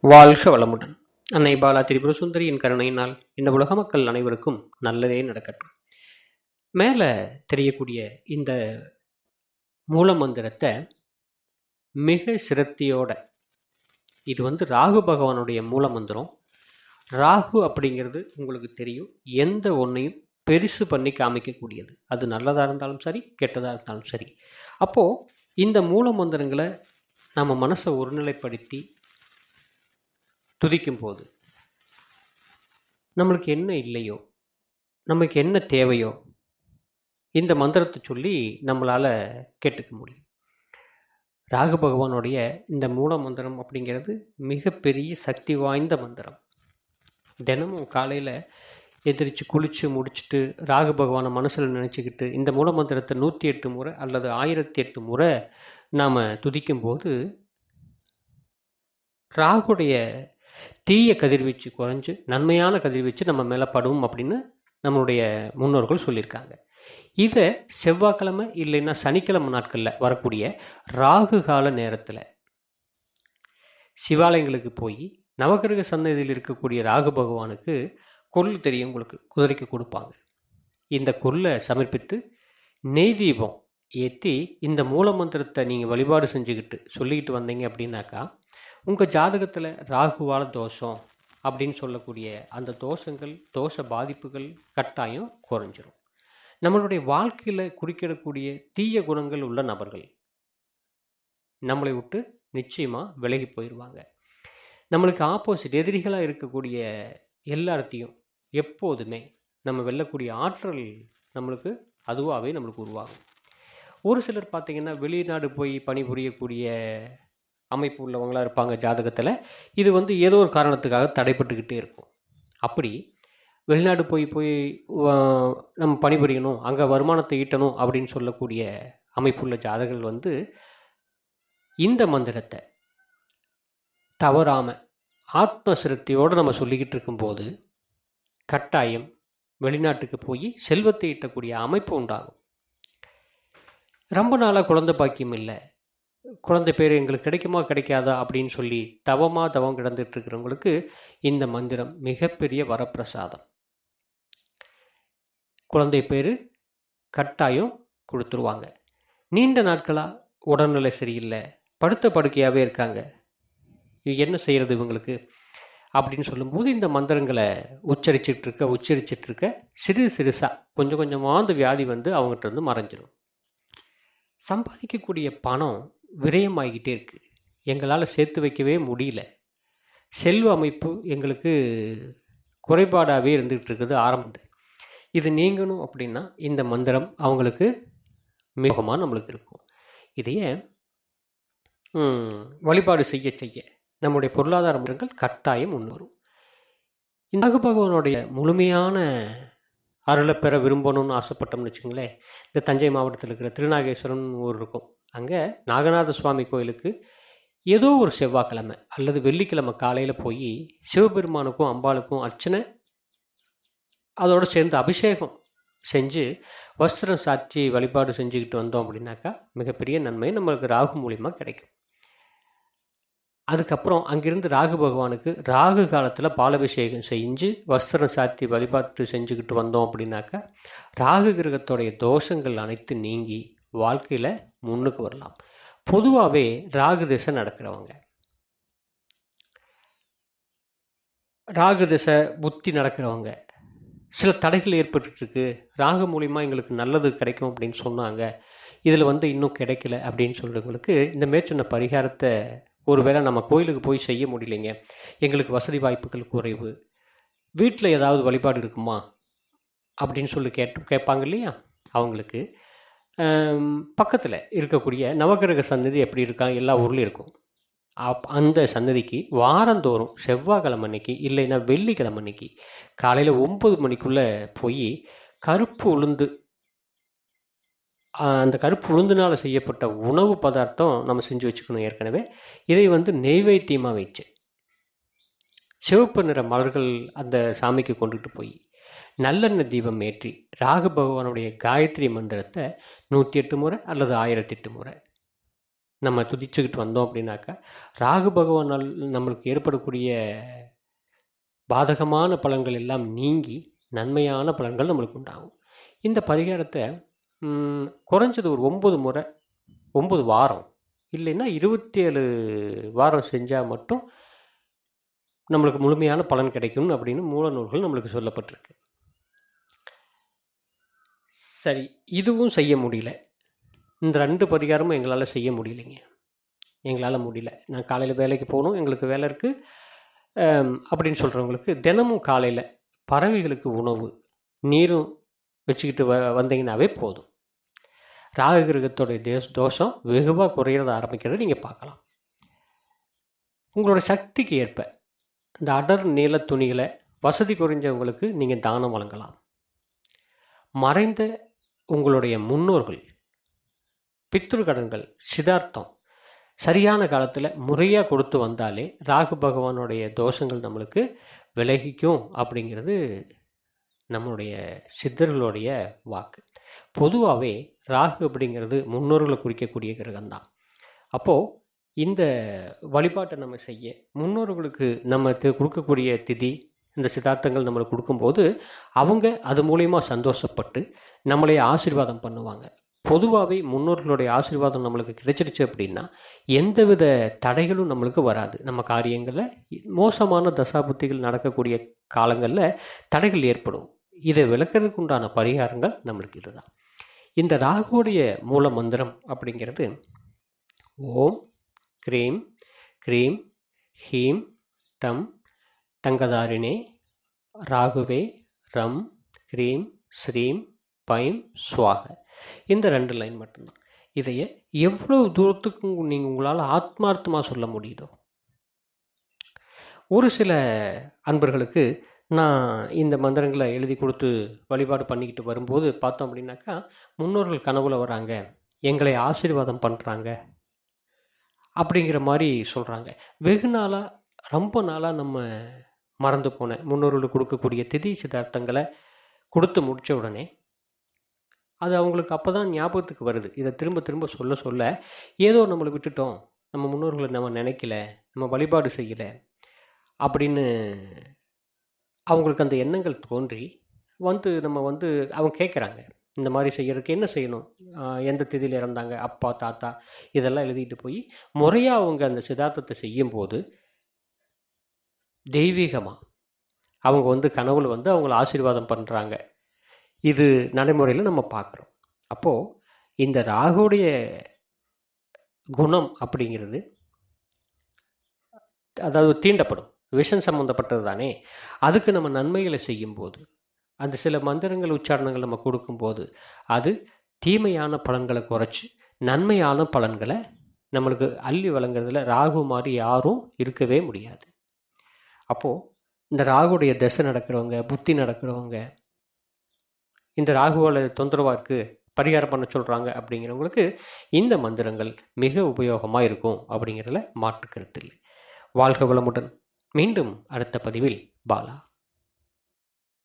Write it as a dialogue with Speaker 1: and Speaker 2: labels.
Speaker 1: வாழ்க வளமுடன். அன்னை பாலா திரிபுர சுந்தரியின் கருணையினால் இந்த உலக மக்கள் அனைவருக்கும் நல்லதே நடக்கட்டும். மேலே தெரியக்கூடிய இந்த மூல மந்திரத்தை மிக சிரத்தியோட இது வந்து ராகு பகவானுடைய மூல மந்திரம். ராகு அப்படிங்கிறது உங்களுக்கு தெரியும் எந்த ஒன்றையும் பெருசு பண்ணி காமிக்கக்கூடியது. அது நல்லதாக இருந்தாலும் சரி கெட்டதாக இருந்தாலும் சரி. அப்போது இந்த மூல மந்திரங்களை நம்ம மனசை ஒருநிலைப்படுத்தி துதிக்கும் போது நம்மளுக்கு என்ன இல்லையோ நமக்கு என்ன தேவையோ இந்த மந்திரத்தை சொல்லி நம்மளால் கேட்டுக்க முடியும். ராகு பகவானுடைய இந்த மூல மந்திரம் அப்படிங்கிறது மிகப்பெரிய சக்தி வாய்ந்த மந்திரம். தினமும் காலையில் எதிரிச்சு குளித்து முடிச்சுட்டு ராகு பகவானை மனசில் நினச்சிக்கிட்டு இந்த மூல மந்திரத்தை நூற்றி எட்டு முறை அல்லது ஆயிரத்தி எட்டு முறை நாம் துதிக்கும்போது ராகுடைய தீய கதிர்வீச்சு குறைஞ்சு நன்மையான கதிர்வீச்சு நம்ம மேலே படும் அப்படின்னு நம்மளுடைய முன்னோர்கள் சொல்லியிருக்காங்க. இதை செவ்வாய்க்கிழமை இல்லைன்னா சனிக்கிழமை நாட்களில் வரக்கூடிய ராகு கால நேரத்தில் சிவாலயங்களுக்கு போய் நவகிரக சந்ததியில் இருக்கக்கூடிய ராகு பகவானுக்கு கொல் தெரியும் உங்களுக்கு குதிரைக்கு கொடுப்பாங்க. இந்த கொல்லை சமர்ப்பித்து நெய் தீபம் ஏற்றி இந்த மூல மந்திரத்தை நீங்கள் வழிபாடு செஞ்சுக்கிட்டு சொல்லிக்கிட்டு வந்தீங்க அப்படின்னாக்கா உங்கள் ஜாதகத்தில் ராகுவால தோஷம் அப்படின்னு சொல்லக்கூடிய அந்த தோஷங்கள் தோஷ பாதிப்புகள் கட்டாயம் குறைஞ்சிரும். நம்மளுடைய வாழ்க்கையில் குறிக்கிடக்கூடிய தீய குணங்கள் உள்ள நபர்கள் நம்மளை விட்டு நிச்சயமாக விலகி போயிடுவாங்க நம்மளுக்கு ஆப்போசிட் எதிரிகளாக இருக்கக்கூடிய எல்லாத்தையும் எப்போதுமே நம்ம வெல்லக்கூடிய ஆற்றல் நம்மளுக்கு அதுவாகவே நம்மளுக்கு உருவாகும். ஒரு சிலர் பார்த்திங்கன்னா வெளிநாடு போய் பணிபுரியக்கூடிய அமைப்பு உள்ளவங்களாக இருப்பாங்க ஜாதகத்தில் இது வந்து ஏதோ ஒரு காரணத்துக்காக தடைப்பட்டுக்கிட்டே இருக்கும். அப்படி வெளிநாடு போய் போய் நம்ம பணிபுரியணும் அங்கே வருமானத்தை ஈட்டணும் அப்படின்னு சொல்லக்கூடிய அமைப்புள்ள ஜாதகங்கள் வந்து இந்த மந்திரத்தை தவறாமல் ஆத்மசிருத்தியோடு நம்ம சொல்லிக்கிட்டு இருக்கும்போது கட்டாயம் வெளிநாட்டுக்கு போய் செல்வத்தை ஈட்டக்கூடிய அமைப்பு உண்டாகும். ரொம்ப நாளாக குழந்தை பாக்கியம் இல்லை. குழந்தை பேர் எங்களுக்கு கிடைக்குமா கிடைக்காதா அப்படின்னு சொல்லி தவமாக தவம் கிடந்துட்டுருக்கிறவங்களுக்கு இந்த மந்திரம் மிகப்பெரிய வரப்பிரசாதம். குழந்தை பேர் கட்டாயம் கொடுத்துருவாங்க. நீண்ட நாட்களாக உடல்நிலை சரியில்லை படுத்த படுக்கையாகவே இருக்காங்க. என்ன செய்கிறது இவங்களுக்கு? அப்படின்னு சொல்லும்போது இந்த மந்திரங்களை உச்சரிச்சிட்ருக்க உச்சரிச்சிட்ருக்க சிறு சிறுசாக கொஞ்சம் கொஞ்சமாக அந்த வியாதி வந்து அவங்ககிட்ட இருந்து மறைஞ்சிடும் சம்பாதிக்கக்கூடிய பணம் விரயமாகிக்கிட்டே இருக்குது எங்களால் சேர்த்து வைக்கவே முடியல. செல்வ அமைப்பு எங்களுக்கு குறைபாடாகவே இருந்துகிட்டு இருக்குது ஆரம்பத்து இது நீங்கணும் அப்படின்னா இந்த மந்திரம் அவங்களுக்கு மிகமாக நம்மளுக்கு இருக்கும். இதையே வழிபாடு செய்ய செய்ய நம்முடைய பொருளாதார முறைகள் கட்டாயம் முன்னேறும் இந்த பகவானுடைய முழுமையான அருளை பெற விரும்பணும்னு ஆசைப்பட்டோம்னு வச்சுங்களேன் இந்த தஞ்சை மாவட்டத்தில் இருக்கிற திருநாகேஸ்வரன் ஊர் இருக்கும். அங்கே நாகநாத சுவாமி கோயிலுக்கு ஏதோ ஒரு செவ்வாய்க்கிழமை அல்லது வெள்ளிக்கிழமை காலையில் போய் சிவபெருமானுக்கும் அம்பாளுக்கும் அர்ச்சனை அதோடு சேர்ந்து அபிஷேகம் செஞ்சு வஸ்திரம் சாட்சி வழிபாடு செஞ்சுக்கிட்டு வந்தோம் அப்படின்னாக்கா மிகப்பெரிய நன்மை நம்மளுக்கு ராகு மூலியமாக கிடைக்கும். அதுக்கப்புறம் அங்கிருந்து ராகு பகவானுக்கு ராகு காலத்தில் பாலபிஷேகம் செஞ்சு வஸ்திரம் சாத்தி வழிபாட்டு செஞ்சுக்கிட்டு வந்தோம் அப்படின்னாக்கா ராகு கிரகத்துடைய தோஷங்கள் அனைத்து நீங்கி வாழ்க்கையில் முன்னுக்கு வரலாம். பொதுவாகவே ராகு திசை நடக்கிறவங்க. ராகு திசை புத்தி நடக்கிறவங்க. சில தடைகள் ஏற்பட்டுருக்கு. ராகு மூலிமா எங்களுக்கு நல்லது கிடைக்கும் அப்படின்னு சொன்னாங்க. இதில் வந்து இன்னும் கிடைக்கல அப்படின்னு சொல்கிறவங்களுக்கு இந்த மேற்சொன்ன பரிகாரத்தை ஒருவேளை நம்ம கோயிலுக்கு போய் செய்ய முடியலைங்க. எங்களுக்கு வசதி வாய்ப்புகள் குறைவு. வீட்டில் ஏதாவது வழிபாடு இருக்குமா? அப்படின்னு சொல்லி கேட்டு கேட்பாங்க இல்லையா? அவங்களுக்கு. பக்கத்தில் இருக்கக்கூடிய நவகிரக சந்ததி எப்படி இருக்கா? எல்லா ஊர்லேயும் இருக்கும். அப் அந்த சந்ததிக்கு வாரந்தோறும் செவ்வாய்க்கிழமை அன்னைக்கு இல்லைன்னா வெள்ளிக்கிழமை அன்னைக்கு காலையில் ஒம்பது மணிக்குள்ளே போய் கருப்பு உளுந்து அந்த கருப்பு உளுந்துனால் செய்யப்பட்ட உணவு பதார்த்தம் நம்ம செஞ்சு வச்சுக்கணும் ஏற்கனவே. இதை வந்து நெய்வேத்தியமாக வச்சு. சிவப்பு நிற மலர்கள் அந்த சாமிக்கு கொண்டுகிட்டு போய் நல்லெண்ணெய் தீபம் ஏற்றி ராகு பகவானுடைய காயத்ரி மந்திரத்தை நூற்றி எட்டு முறை அல்லது ஆயிரத்தி எட்டு முறை நம்ம துதிச்சுக்கிட்டு வந்தோம் அப்படின்னாக்கா ராகு பகவானால் நம்மளுக்கு ஏற்படக்கூடிய பாதகமான பலன்கள் எல்லாம் நீங்கி நன்மையான பலன்கள் நம்மளுக்கு உண்டாகும். இந்த பரிகாரத்தை குறைஞ்சது ஒரு ஒம்பது முறை ஒம்பது வாரம் இல்லைன்னா இருபத்தி ஏழு வாரம் செஞ்சால் மட்டும் நம்மளுக்கு முழுமையான பலன் கிடைக்கும் அப்படின்னு மூல நூல்கள் நம்மளுக்கு சொல்லப்பட்டிருக்கு. சரி இதுவும் செய்ய முடியல. இந்த ரெண்டு பரிகாரமும் எங்களால் செய்ய முடியலைங்க. எங்களால் முடியல. நான் காலையில் வேலைக்கு போகணும் எங்களுக்கு வேலை இருக்குது அப்படின்னு சொல்கிறவங்களுக்கு தினமும் காலையில் பறவைகளுக்கு உணவு நீரும் வச்சுக்கிட்டு வ வந்தீங்கன்னாவே போதும். ராகு கிரகத்தோடைய தேச தோஷம் வெகுவாக குறையிறத ஆரம்பிக்கிறத நீங்கள் பார்க்கலாம். உங்களோட சக்திக்கு ஏற்ப இந்த அடர் நீல துணிகளை வசதி குறைஞ்சவங்களுக்கு நீங்கள் தானம் வழங்கலாம். மறைந்த உங்களுடைய முன்னோர்கள் பித்ருக்கடன்கள் சிதார்த்தம் சரியான காலத்தில் முறையாக கொடுத்து வந்தாலே ராகு பகவானுடைய தோஷங்கள் நம்மளுக்கு விலகிக்கும் அப்படிங்கிறது நம்மளுடைய சித்தர்களுடைய வாக்கு. பொதுவாகவே ராகு அப்படிங்கிறது முன்னோர்களை குறிக்கக்கூடிய கிரகம்தான். அப்போது இந்த வழிபாட்டை நம்ம செய்ய முன்னோர்களுக்கு நம்ம கொடுக்கக்கூடிய திதி இந்த சித்தார்த்தங்கள் நம்மளுக்கு கொடுக்கும்போது அவங்க அது மூலயமா சந்தோஷப்பட்டு நம்மளை ஆசீர்வாதம் பண்ணுவாங்க. பொதுவாகவே முன்னோர்களுடைய ஆசீர்வாதம் நம்மளுக்கு கிடைச்சிருச்சு அப்படின்னா எந்தவித தடைகளும் நம்மளுக்கு வராது. நம்ம காரியங்களில் மோசமான தசாபுத்திகள் நடக்கக்கூடிய காலங்களில் தடைகள் ஏற்படும். இதை விளக்குறதுக்கு உண்டான பரிகாரங்கள் நம்மளுக்கு இதுதான். இந்த ராகுடைய மூல மந்திரம் அப்படிங்கிறது ஓம் க்ரீம் க்ரீம் ஹீம் டம் டங்கதாரிணே ராகுவே ரம் க்ரீம் ஸ்ரீம் பைம் சுவாக. இந்த ரெண்டு லைன் மட்டும்தான். இதைய எவ்வளோ தூரத்துக்கு நீங்கள் உங்களால் ஆத்மார்த்தமாக சொல்ல முடியுதோ? ஒரு சில அன்பர்களுக்கு நான் இந்த மந்திரங்களை எழுதி கொடுத்து வழிபாடு பண்ணிக்கிட்டு வரும்போது பார்த்தோம் அப்படின்னாக்கா முன்னோர்கள் கனவுல வராங்க. எங்களை ஆசீர்வாதம் பண்ணுறாங்க அப்படிங்கிற மாதிரி சொல்கிறாங்க வெகு நாளாக ரொம்ப நாளாக நம்ம மறந்து போன முன்னோர்களுக்கு கொடுக்கக்கூடிய திதி சிதார்த்தங்களை கொடுத்து முடித்த உடனே அது அவங்களுக்கு அப்போ தான் ஞாபகத்துக்கு வருது. இதை திரும்ப திரும்ப சொல்ல சொல்ல ஏதோ நம்மளை விட்டுட்டோம். நம்ம முன்னோர்களை நம்ம நினைக்கல. நம்ம வழிபாடு செய்யலை அப்படின்னு அவங்களுக்கு அந்த எண்ணங்கள் தோன்றி வந்து நம்ம வந்து அவங்க கேட்குறாங்க இந்த மாதிரி செய்யறதுக்கு என்ன செய்யணும்? எந்த திதியில் இறந்தாங்க? அப்பா தாத்தா இதெல்லாம் எழுதிட்டு போய் முறையாக அவங்க அந்த சிதார்த்தத்தை செய்யும்போது தெய்வீகமாக அவங்க வந்து கனவுல வந்து அவங்கள ஆசீர்வாதம் பண்ணுறாங்க இது நடைமுறையில் நம்ம பார்க்குறோம் அப்போது இந்த ராகுடைய குணம் அப்படிங்கிறது அதாவது தீண்டப்படும். விஷம் சம்மந்தப்பட்டது தானே? அதுக்கு நம்ம நன்மைகளை செய்யும்போது அந்த சில மந்திரங்கள் உச்சாரணங்கள் நம்ம கொடுக்கும்போது அது தீமையான பலன்களை குறைச்சி நன்மையான பலன்களை நம்மளுக்கு அள்ளி வழங்குறதுல ராகு மாதிரி யாரும் இருக்கவே முடியாது. அப்போது இந்த ராகுடைய தசை நடக்கிறவங்க புத்தி நடக்கிறவங்க இந்த ராகுவால் தொந்தரவாக இருக்குது பரிகாரம் பண்ண சொல்கிறாங்க அப்படிங்கிறவங்களுக்கு இந்த மந்திரங்கள் மிக உபயோகமாக இருக்கும் அப்படிங்கிறதுல மாற்று கருத்து இல்லை. வாழ்க வளமுடன். மீண்டும் அடுத்த பதிவில் பாலா